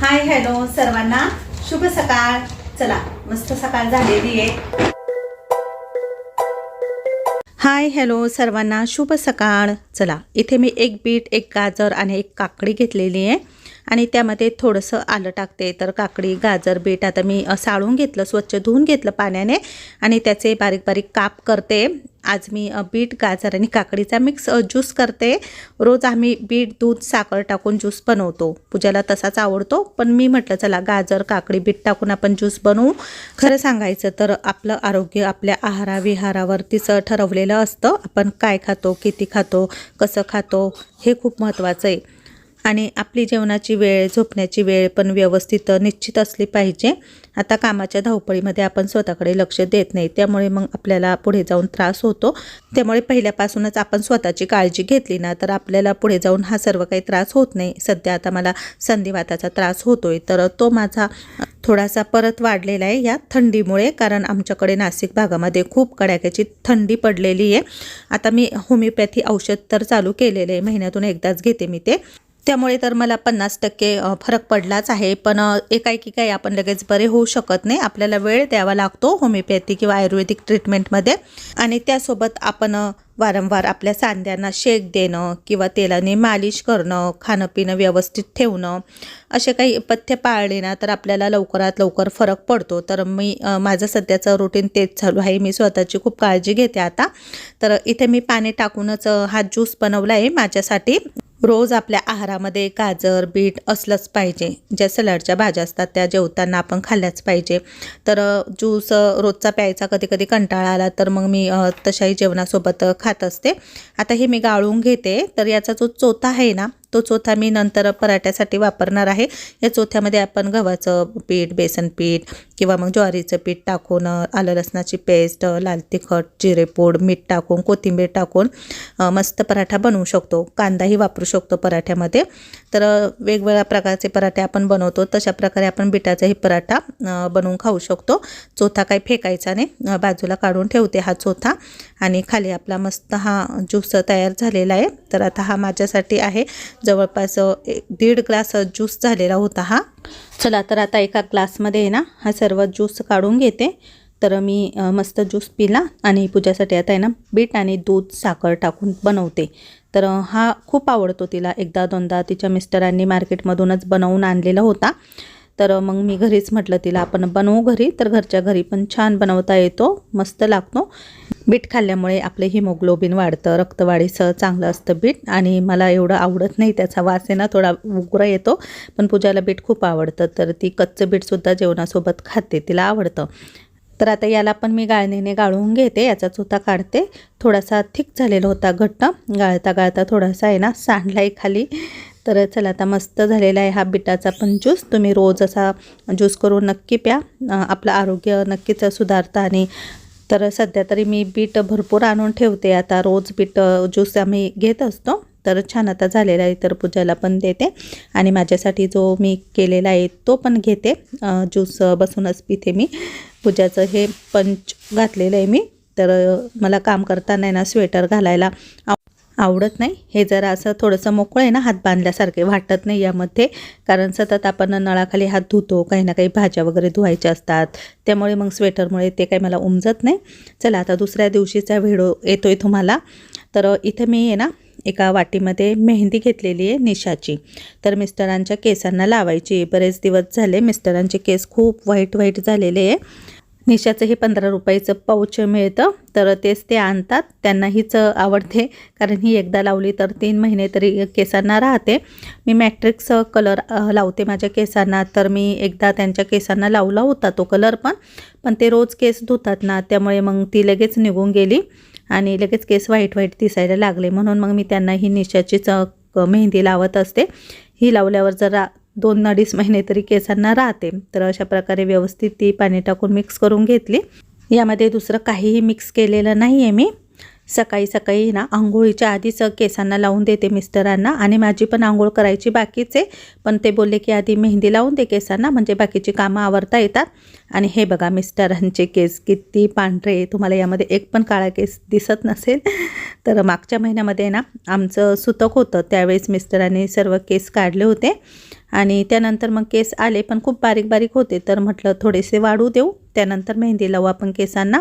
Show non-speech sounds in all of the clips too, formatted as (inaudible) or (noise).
Hi hello सर्वांना शुभ सकाळ. चला मस्त सकाळ झालेली आहे. हाय हॅलो सर्वांना शुभ सकाळ. चला इथे मी एक बीट एक गाजर आणि एक काकडी घेतलेली आहे. आणि त्यामध्ये थोडंसं आलं टाकते. तर काकडी गाजर बीट आता मी साळून घेतलं स्वच्छ धुवून घेतलं पाण्याने. आणि त्याचे बारीक बारीक काप करते. आज मी बीट गाजर आणि काकडीचा मिक्स ज्यूस करते. रोज आम्ही बीट दूध साखर टाकून ज्यूस बनवतो. पूजाला तसाच आवडतो पण मी म्हटलं चला गाजर काकडी बीट टाकून आपण ज्यूस बनवू. खरं सांगायचं तर आपलं आरोग्य आपल्या आहाराविहारावरतीच ठरवलेलं असतं. आपण काय खातो किती खातो कसं खातो हे खूप महत्त्वाचं आहे. आणि आपली जेवणाची वेळ झोपण्याची वेळ पण व्यवस्थित निश्चित असली पाहिजे. आता कामाच्या धावपळीमध्ये आपण स्वतःकडे लक्ष देत नाही. त्यामुळे मग आपल्याला पुढे जाऊन त्रास होतो. त्यामुळे पहिल्यापासूनच आपण स्वतःची काळजी घेतली ना तर आपल्याला पुढे जाऊन हा सर्व काही त्रास होत नाही. सध्या आता मला संधिवाताचा त्रास होतोय. तर तो माझा थोडासा परत वाढलेला आहे या थंडीमुळे कारण आमच्याकडे नाशिक भागामध्ये खूप कडाक्याची थंडी पडलेली आहे. आता मी होमिओपॅथी औषध तर चालू केलेले आहे. महिन्यातून एकदाच घेते मी ते. त्यामुळे तर मला पन्नास टक्के फरक पडलाच आहे. पण एकाएकी काही आपण लगेच बरे होऊ शकत नाही. आपल्याला वेळ द्यावा लागतो होमिओपॅथी किंवा आयुर्वेदिक ट्रीटमेंटमध्ये. आणि त्यासोबत आपण वारंवार आपल्या सांध्यांना शेक देणं किंवा तेलाने मालिश करणं खाणं पिणं व्यवस्थित ठेवणं असे काही पथ्य पाळले ना तर आपल्याला लवकरात लवकर फरक पडतो. तर मी माझं सध्याचं रुटीन तेच चालू आहे. मी स्वतःची खूप काळजी घेते आता. तर इथे मी पाणी टाकूनच हा ज्यूस बनवला आहे माझ्यासाठी. रोज आपल्या आहारामध्ये गाजर बीट असलंच पाहिजे. ज्या सलाडच्या भाज्या असतात त्या जेवताना आपण खाल्ल्याच पाहिजे. तर ज्यूस रोजचा प्यायचा कधी कधी कंटाळा आला तर मग मी तशाही जेवणासोबत खात असते. आता हे मी गाळून घेते. तर याचा जो चोथा आहे ना तो चोथा मी नंतर पराठ्यासाठी वापरणार आहे. या चोथ्यामध्ये आपण गव्हाचं पीठ बेसन पीठ किंवा मग ज्वारीचं पीठ टाकून आलं लसणाची पेस्ट लाल तिखट जिरेपूड मीठ टाकून कोथिंबीर टाकून मस्त पराठा बनवू शकतो. कांदाही वापरू शकतो पराठ्यामध्ये. तर वेगवेगळ्या प्रकारचे पराठे आपण बनवतो. तशा प्रकारे आपण बिटाचाही पराठा बनवून खाऊ शकतो. चोथा काही फेकायचा नाही. बाजूला काढून ठेवते हा चोथा. आणि खाली आपला मस्त हा ज्यूस तयार झालेला आहे. तर आता हा माझ्यासाठी आहे. जवळपास एक दीड ग्लास ज्यूस झालेला होता हा. चला तर आता एका ग्लासमध्ये आहे ना हा सर्व ज्यूस काढून घेते. तर मी मस्त ज्यूस पिला आणि पूजासाठी आता आहे ना बीट आणि दूध साखर टाकून बनवते. तर हा खूप आवडतो तिला. एकदा दोनदा तिच्या मिस्टरांनी मार्केटमधूनच बनवून आणलेला होता. तर मग मी घरीच म्हटलं तिला आपण बनवू घरी तर घरच्या घरी पण छान बनवता येतो मस्त लागतो. बीट खाल्ल्यामुळे आपलं हिमोग्लोबिन वाढतं रक्तवाढीसह चांगलं असतं बीट आणि मला एवढं आवडत नाही त्याचा वास आहे ना थोडा उग्र येतो पण पूजाला बीट खूप आवडतं तर ती कच्चं बीटसुद्धा जेवणासोबत खाते तिला आवडतं. तर आता याला पण मी गाळणीने गाळून घेते याचा चुता काढते. थोडासा थिक झालेला होता घट्ट गाळता गाळता थोडासा आहे ना सांडलाही खाली. तर चला आता मस्त झालेला आहे हा बिटाचा पण ज्यूस तुम्ही रोज असा ज्यूस करून नक्की प्या. आपलं आरोग्य नक्कीच सुधारतं आणि तर सध्या तरी मी बीट भरपूर आणून ठेवते. आता रोज बीट ज्यूस आम्ही घेत असतो. तर छान आता झालेला आहे तर पूजाला पण देते. आणि माझ्यासाठी जो मी केलेला आहे तो पण घेते. ज्यूस बसूनच पिते मी. पूजाचं हे पंच घातलेलं आहे मी. तर मला काम करताना ना स्वेटर घालायला आव- आवडत नाही. हे जरा असं थोडंसं मोकळं आहे ना हात बांधल्यासारखे वाटत नाही यामध्ये. कारण सतत आपण नळाखाली हात धुतो काही ना काही भाज्या वगैरे धुवायच्या असतात. त्यामुळे मग स्वेटरमुळे ते काही मला उमजत नाही. चला आता दुसऱ्या दिवशीचा व्हिडिओ येतोय तुम्हाला. तर इथे मी आहे ना एका वाटीमध्ये मेहंदी घेतलेली आहे निशाची. तर मिस्टरांच्या केसांना लावायची बरेच दिवस झाले मिस्टरांचे केस खूप व्हाईट व्हाईट झालेले आहे. निशाचं हे पंधरा रुपयाचं पाऊच मिळतं. तर तेच ते आणतात. त्यांना हीच आवडते. कारण ही एकदा लावली तर तीन महिने तरी केसांना राहते. मी मॅट्रिक्स कलर लावते माझ्या केसांना. तर मी एकदा त्यांच्या केसांना लावला होता तो कलर पण. पण ते रोज केस धुतात ना त्यामुळे मग ती लगेच निघून गेली आणि लगेच केस व्हाईट व्हाईट दिसायला लागले. म्हणून मग मी त्यांना ही निशाचीच मेहंदी लावत असते. ही लावल्यावर जरा दोन अडीच महिने तरी केसांना राहते. तर अशा प्रकारे व्यवस्थित ती पाणी टाकून मिक्स करून घेतली. यामध्ये दुसरं काहीही मिक्स केलेलं नाही आहे मी. सकाळी सकाळी ना आंघोळीच्या आधीच केसांना लावून देते मिस्टरांना आणि माझी पण आंघोळ करायची बाकीच आहे. पण ते बोलले की आधी मेहंदी लावून दे केसांना म्हणजे बाकीची कामं आवरता येतात. आणि हे बघा मिस्टरांचे केस किती पांढरे तुम्हाला यामध्ये एक पण काळा केस दिसत नसेल. तर मागच्या महिन्यामध्ये ना आमचं सुतक होतं. त्यावेळेस मिस्टरांनी सर्व केस काढले होते. आणि त्यानंतर मग केस आले पण खूप बारीक बारीक होते. तर म्हटलं थोडेसे वाढू देऊ. त्यानंतर मेहंदी लावू आपण केसांना.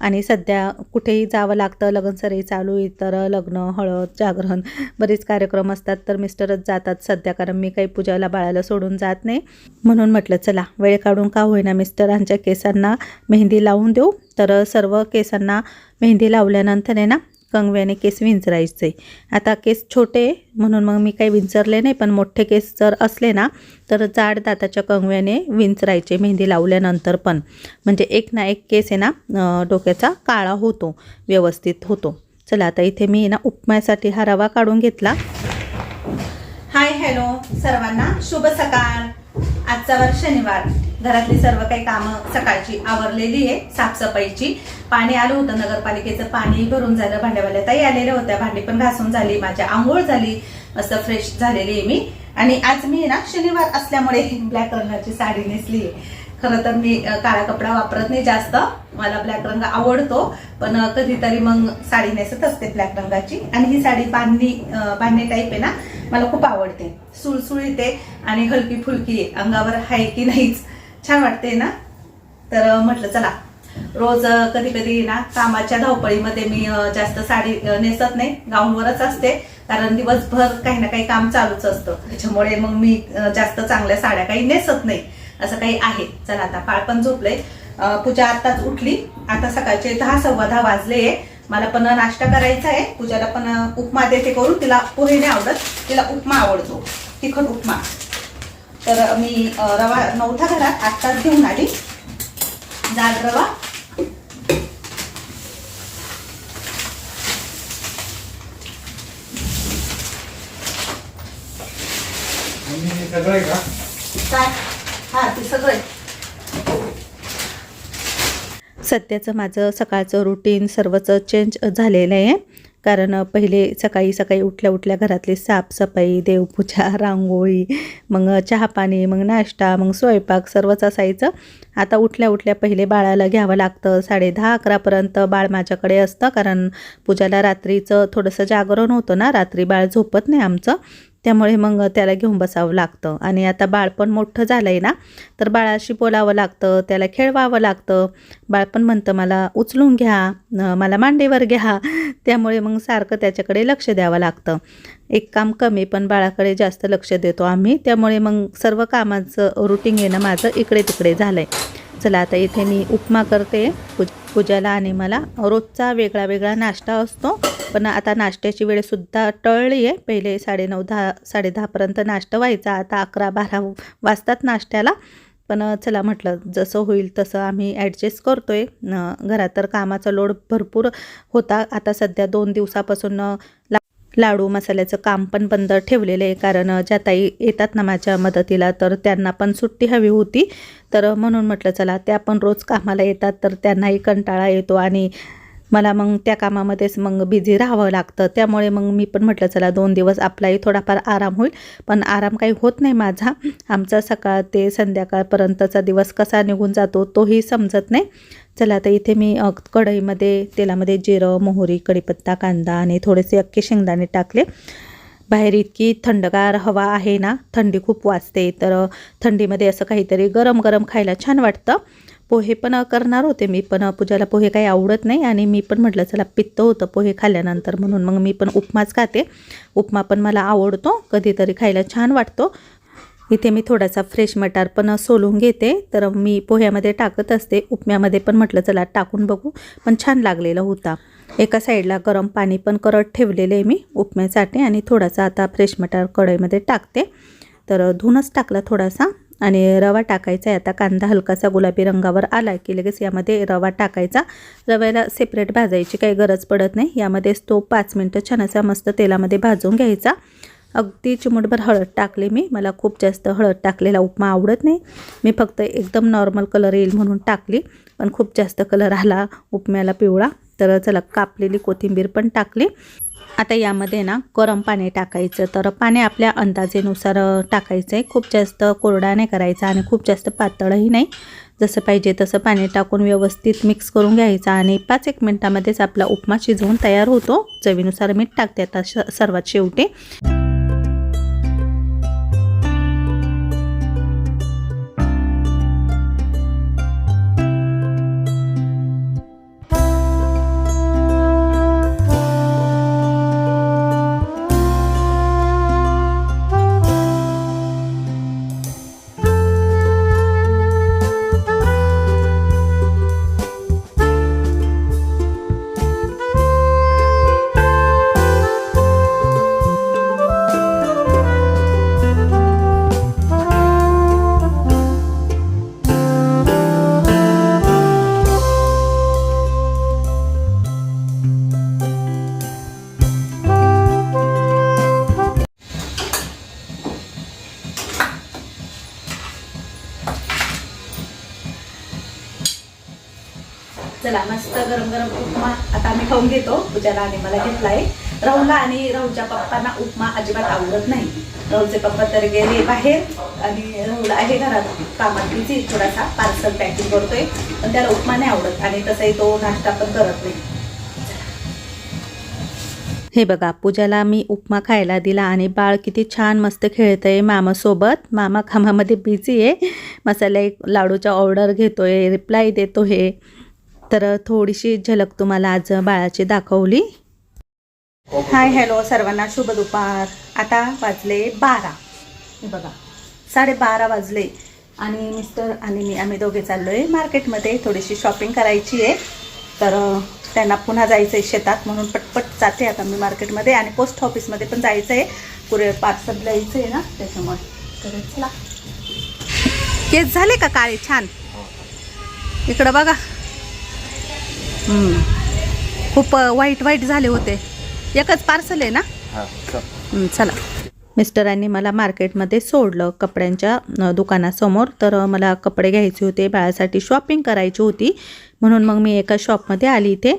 आणि सध्या कुठेही जावं लागतं लग्नसराई चालू इतर लग्न हळद जागरण बरेच कार्यक्रम असतात तर मिस्टरच जातात सध्या कारण मी काही पूजाला बाळाला सोडून जात नाही. म्हणून म्हटलं चला वेळ काढून का होईना मिस्टरांच्या केसांना मेहंदी लावून देऊ? तर सर्व केसांना मेहंदी लावल्यानंतर आहे ना कंगव्याने केस विंचरायचे. आता केस छोटे आहे, म्हणून मग मी काही विंचरले नाही पण मोठे केस जर असले ना तर जाड दाताच्या कंगव्याने विंचरायचे मेहंदी लावल्यानंतर पण. म्हणजे एक ना एक केस आहे ना डोक्याचा काळा होतो व्यवस्थित होतो. चला आता इथे मी ना उपम्यासाठी हा रवा काढून घेतला. हाय हॅलो सर्वांना. शुभ सकाळ. आजचा वार शनिवार. घरातली सर्व काही कामं सकाळची आवरलेली आहे साफसफाईची. पाणी आलं होतं नगरपालिकेचं पाणी भरून झालं भांड्यावाल्या ताई आलेल्या होत्या भांडी पण घासून झाली माझ्या आंघोळ झाली मस्त फ्रेश झालेली आहे मी. आणि आज मी ना शनिवार असल्यामुळे ब्लॅक रंगाची साडी नेसली आहे. खरं तर मी काळा कपडा वापरत नाही जास्त. मला ब्लॅक रंग आवडतो पण कधीतरी मग साडी नेसत असते ब्लॅक रंगाची. आणि ही साडी बांधणी बांधणी टाईप आहे ना मला खूप आवडते. सुळसुळीते आणि हलकी फुलकी अंगावर आहे की नाहीच छान वाटते ना? तर म्हटलं चला. रोज कधी कधी ना कामाच्या धावपळीमध्ये मी जास्त साडी नेसत नाही. गाऊनवरच असते. कारण दिवसभर काही ना काही काम चालूच असतं. त्याच्यामुळे मग मी जास्त चांगल्या साड्या काही नेसत नाही. असं काही आहे. चला आता पाळ पण झोपले पूजा आताच उठली. आता सकाळचे दहा सव्वा दहा वाजले मला पण नाश्ता करायचा आहे. पूजाला पण उपमा देते करून. तिला पोहे नाही आवडत. तिला उपमा आवडतो. तिखट उपमा. तर मी रवा नव्हता घरात आत्ताच घेऊन आली. जाड रवा. काय? हा ते सगळे सध्याचं माझं सकाळचं रुटीन सर्वच चेंज झालेलं आहे. कारण पहिले सकाळी सकाळी उठल्या उठल्या घरातली साफसफाई देवपूजा (laughs) रांगोळी मग चहापाणी मग नाश्ता मग स्वयंपाक सर्वच असायचं. आता उठल्या उठल्या पहिले बाळाला घ्यावं लागतं. साडे दहा अकरापर्यंत बाळ माझ्याकडे असतं. कारण पूजाला रात्रीचं थोडंसं जागरण होतं ना. रात्री बाळ झोपत नाही आमचं. त्यामुळे मग त्याला घेऊन बसावं लागतं. आणि आता बाळपण मोठं झालं आहे ना तर बाळाशी बोलावं लागतं त्याला खेळवावं लागतं. बाळपण म्हणतं मला उचलून घ्या मला मांडीवर घ्या. (laughs) त्यामुळे मग सारखं त्याच्याकडे लक्ष द्यावं लागतं. एक काम कमी पण बाळाकडे जास्त लक्ष देतो आम्ही. त्यामुळे मग सर्व कामाचं रुटीन येणं माझं इकडे तिकडे झालं आहे चला आता इथे मी उपमा करते. पूजाला आणि मला रोजचा वेगळा वेगळा नाश्ता असतो. पण आता नाश्त्याची वेळसुद्धा टळली आहे पहिले साडेनऊ दहा साडे दहापर्यंत नाश्ता व्हायचा. आता अकरा बारा वाजतात नाश्त्याला. पण चला म्हटलं जसं होईल तसं आम्ही ॲडजस्ट करतो आहे घरात तर कामाचा लोड भरपूर होता. आता सध्या दोन दिवसापासून ला लाडू मसाल्याचं काम पण बंद ठेवलेलं आहे. कारण ज्या ताई येतात ना माझ्या मदतीला तर त्यांना पण सुट्टी हवी होती. तर म्हणून म्हटलं चला त्या पण रोज कामाला येतात तर त्यांनाही कंटाळा येतो. आणि मला मग त्या कामामध्येच मग बिझी राहावं लागतं. त्यामुळे मग मी पण म्हटलं चला दोन दिवस आपलाही थोडाफार आराम होईल. पण आराम काही होत नाही माझा. आमचा सकाळ ते संध्याकाळपर्यंतचा दिवस कसा निघून जातो तोही समजत नाही. चला आता इथे मी कढईमध्ये तेलामध्ये जिरं मोहरी कढीपत्ता कांदा आणि थोडेसे अख्खे शेंगदाणे टाकले. बाहेर इतकी थंडगार हवा आहे ना थंडी खूप वाजते. तर थंडीमध्ये असं काहीतरी गरम गरम खायला छान वाटतं. पोहे पण करणार होते. मी पण पूजाला पोहे काही आवडत नाही आणि मी पण म्हटलं चला पित्त होतं पोहे खाल्ल्यानंतर म्हणून मग मी पण उपमाच खाते. उपमा पण मला आवडतो कधीतरी खायला छान वाटतो. इथे मी थोडासा फ्रेश मटार पण सोलून घेते. तर मी पोह्यामध्ये टाकत असते. उपम्यामध्ये पण म्हटलं चला टाकून बघू. पण छान लागलेला होता. एका साईडला गरम पाणी पण करत ठेवलेले आहे मी उपम्यासाठी आणि थोडासा आता फ्रेश मटार कढईमध्ये टाकते. तर धुनच टाकला थोडासा. आणि रवा टाकायचा आहे. आता कांदा हलकासा गुलाबी रंगावर आला की लगेच यामध्ये रवा टाकायचा. रव्याला सेपरेट भाजायची काही गरज पडत नाही. यामध्येच तो पाच मिनटं छान असा मस्त तेलामध्ये भाजून घ्यायचा. अगदी चिमूटभर हळद टाकले मी. मला खूप जास्त हळद टाकलेला उपमा आवडत नाही. मी फक्त एकदम नॉर्मल कलर येईल म्हणून टाकली. पण खूप जास्त कलर आला उपम्याला पिवळा. तर चला कापलेली कोथिंबीर पण टाकली. आता यामध्ये ना गरम पाणी टाकायचं. तर पाणी आपल्या अंदाजेनुसार टाकायचं आहे खूप जास्त कोरडा नाही करायचा आणि खूप जास्त पातळही नाही. जसं पाहिजे तसं पाणी टाकून व्यवस्थित मिक्स करून घ्यायचं आणि पाच एक मिनटामध्येच आपला उपमा शिजवून तयार होतो. चवीनुसार मीठ टाकते आता श सर्वात शेवटी. खाऊन घेतो. पूजाला आणि मला घेतलाय राहुलला आणि राहुलच्या पप्पांना उपमा अजिबात आवडत नाही. राहुलचे पप्पा तर गेले बाहेर आणि राहुल आहे घरात. कामात बिझी थोडासा पार्सल पॅकिंग करतोय. पण त्याला उपमा नाही आवडत आणि तसंही तो नाश्ता पण करत नाही. हे बघा पूजाला मी उपमा खायला दिला आणि बाळ किती छान मस्त खेळतंय मामासोबत. मामा कामामध्ये बिझी आहे. मसाले लाडूचा ऑर्डर घेतोय रिप्लाय देतोय तर थोडीशी झलक तुम्हाला आज बाळाची दाखवली. हाय हॅलो सर्वांना शुभ दुपार. आता वाजले बारा. बघा साडेबारा वाजले. आणि मिस्टर आणि मी आम्ही दोघे चाललो आहे मार्केटमध्ये. थोडीशी शॉपिंग करायची आहे. तर त्यांना पुन्हा जायचं आहे शेतात म्हणून पटपट जाते आता मी मार्केटमध्ये. आणि पोस्ट ऑफिसमध्ये पण जायचं आहे कुरिअर पार्सल द्यायचं आहे ना त्याच्यामुळे. तर चला. केस झाले का काळे? छान. इकडं बघा. खूप वाईट वाईट झाले होते. एकच पार्सल आहे ना? हं, चला. मिस्टरांनी मला मार्केटमध्ये सोडलं कपड्यांच्या दुकानासमोर. तर मला कपडे घ्यायचे होते बाळासाठी शॉपिंग करायची होती. म्हणून मग मी एका शॉपमध्ये आली इथे.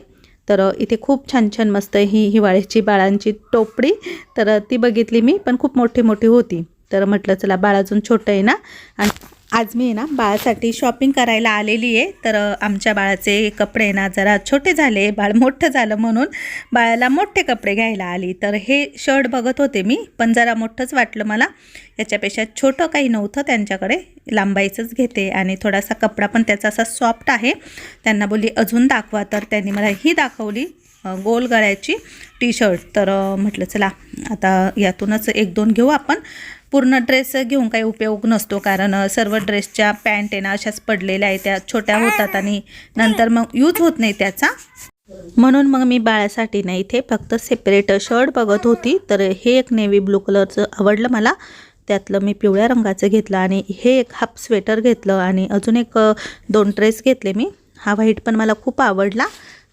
तर इथे खूप छान छान मस्त ही हिवाळ्याची बाळांची टोपडी. तर ती बघितली मी पण खूप मोठी मोठी होती. तर म्हटलं चला बाळ अजून छोटं आहे ना? आणि आज मी आहे ना बाळासाठी शॉपिंग करायला आलेली आहे. तर आमच्या बाळाचे कपडे ना जरा छोटे झाले. बाळ मोठं झालं म्हणून बाळाला मोठे कपडे घ्यायला आली. तर हे शर्ट बघत होते मी पण जरा मोठंच वाटलं मला. याच्यापेक्षा छोटं काही नव्हतं त्यांच्याकडे. लांबायचंच घेते आणि थोडासा कपडा पण त्याचा असा सॉफ्ट आहे. त्यांना बोलली अजून दाखवा. तर त्यांनी मला ही दाखवली गोल गळ्याची टी शर्ट तर म्हटलं चला आता यातूनच एक दोन घेऊ आपण. पूर्ण ड्रेस घेऊन काही उपयोग नसतो कारण सर्व ड्रेसच्या पॅन्ट आहे ना अशाच पडलेल्या आहेत त्या छोट्या होतात आणि नंतर मग यूज होत नाही त्याचा. म्हणून मग मी बाळासाठी ना इथे फक्त सेपरेट शर्ट बघत होती. तर हे एक नेव्ही ब्लू कलरचं आवडलं मला. त्यातलं मी पिवळ्या रंगाचं घेतलं आणि हे एक हाफ स्वेटर घेतलं आणि अजून एक दोन ड्रेस घेतले मी. हा व्हाईट पण मला खूप आवडला.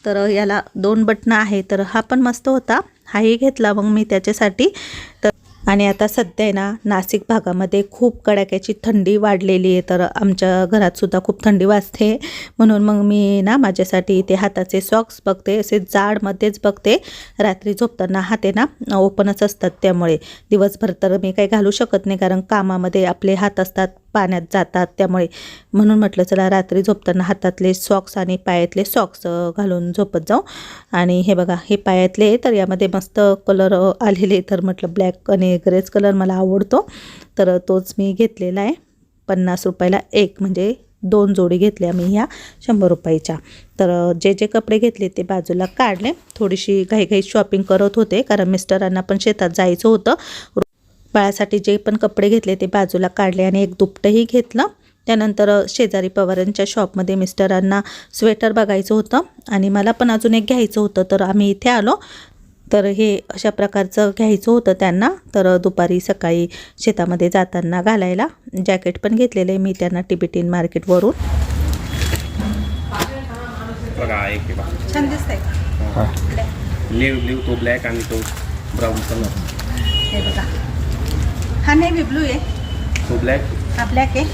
तर याला दोन बटणं आहे. तर हा पण मस्त होता. हाही घेतला मग मी त्याच्यासाठी. तर आणि आता सध्या आहे ना नाशिक भागामध्ये खूप कडाक्याची थंडी वाढलेली आहे. तर आमच्या घरातसुद्धा खूप थंडी वाजते. म्हणून मग मी ना माझ्यासाठी ते हाताचे सॉक्स बघते असे जाडमध्येच बघते. रात्री झोपताना हाते ना ओपनच असतात त्यामुळे. दिवसभर तर मी काही घालू शकत नाही कारण कामामध्ये आपले हात असतात. पाण्यात जातात. त्यामुळे म्हणून म्हटलं चला रात्री झोपताना हातातले सॉक्स आणि पायातले सॉक्स घालून झोपत जाऊ. आणि हे बघा हे पायातले तर यामध्ये मस्त कलर आलेले तर म्हटलं ब्लॅक आणि ग्रेच कलर मला आवडतो. तर तोच मी घेतलेला आहे. पन्नास रुपयाला एक म्हणजे दोन जोडी घेतल्या मी ह्या शंभर रुपयाच्या. तर जे जे कपडे घेतले ते बाजूला काढले. थोडीशी घाईघाई शॉपिंग करत होते कारण मिस्टरांना पण शेतात जायचं होतं. बाळासाठी जे पण कपडे घेतले ते बाजूला काढले आणि एक दुपटंही घेतलं. त्यानंतर शेजारी पवारांच्या शॉपमध्ये मिस्टरांना स्वेटर बघायचं होतं आणि मला पण अजून एक घ्यायचं होतं. तर आम्ही इथे आलो. तर हे अशा प्रकारचं घ्यायचं होतं त्यांना. तर दुपारी सकाळी शेतामध्ये जाताना घालायला जॅकेट पण घेतलेलं आहे मी त्यांना टिबिटीन मार्केटवरून. बघा एक आहे बघा छान दिसतंय लिव लिव तो ब्लॅक आणि तो ब्राऊन कलर हे बघा. हा नेव्ही ब्लू आहे. तो ब्लॅक हा ब्लॅक आहे.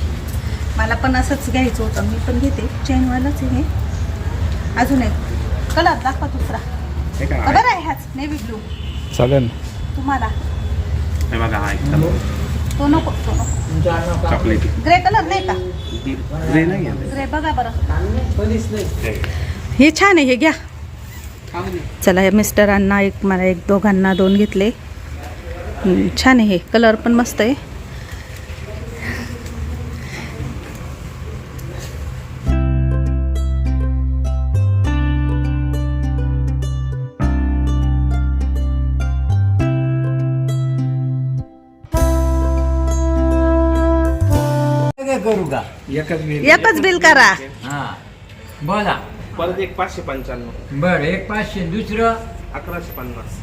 मला पण असंच घ्यायचं होतं मी पण घेते. चेनवालाच आहे हे. अजून एक. कलर दाखवा दुसरा. हे का बरं आहे ह्याच नेव्ही ब्लू. चालेल. तुम्हाला. हे बघा हा एक कलर तो नको तो नको. चॉकलेटी ग्रे कलर नाही का? ग्रे नाही आहे. ग्रे बघा बरं. हे. हे छान आहे हे घ्या. चला या मिस्टरांना एक मला एक दोघांना दोन घेतले. छान आहे हे. कलर पण मस्त आहे. काय करू का? एकच बिल एकच बिल करा. हा. बोला. परत एक पाचशे पंच्याण्णव. बर एक पाचशे. दुसरं? अकराशे पन्नास.